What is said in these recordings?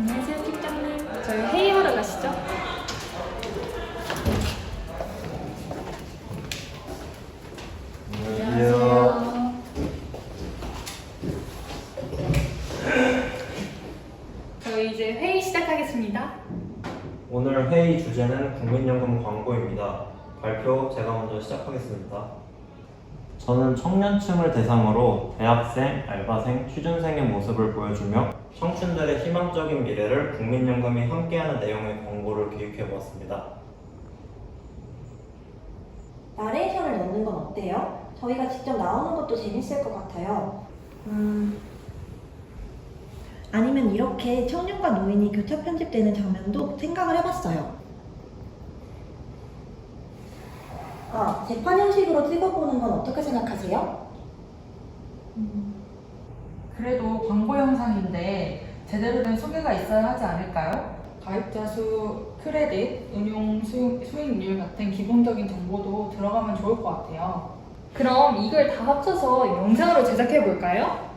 안녕하세요, 팀장님. 저희 회의하러 가시죠. 안녕하세요. 저희 이제 회의 시작하겠습니다. 오늘 회의 주제는 국민연금 광고입니다. 발표 제가 먼저 시작하겠습니다. 저는 청년층을 대상으로 대학생, 알바생, 취준생의 모습을 보여주며 청춘들의 희망적인 미래를 국민연금이 함께하는 내용의 광고를 기획해 보았습니다. 나레이션을 넣는 건 어때요? 저희가 직접 나오는 것도 재밌을 것 같아요. 음, 아니면 이렇게 청년과 노인이 교차 편집되는 장면도 생각을 해봤어요. 아, 재판 형식으로 찍어보는 건 어떻게 생각하세요? 그래도 광고 영상인데 제대로 된 소개가 있어야 하지 않을까요? 가입자 수, 크레딧, 운용 수, 수익률 같은 기본적인 정보도 들어가면 좋을 것 같아요. 그럼 이걸 다 합쳐서 영상으로 제작해 볼까요?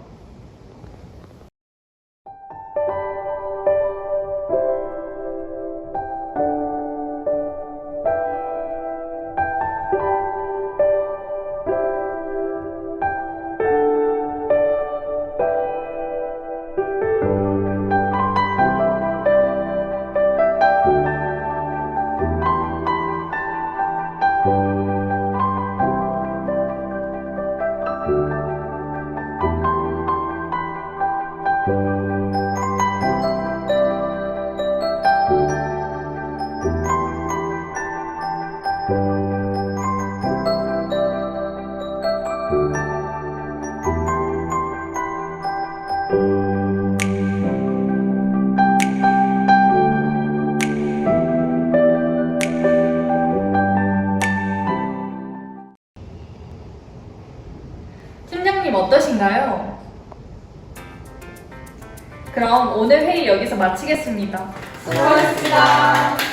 팀장님 어떠신가요? 그럼 오늘 회의 여기서 마치겠습니다. 수고하셨습니다.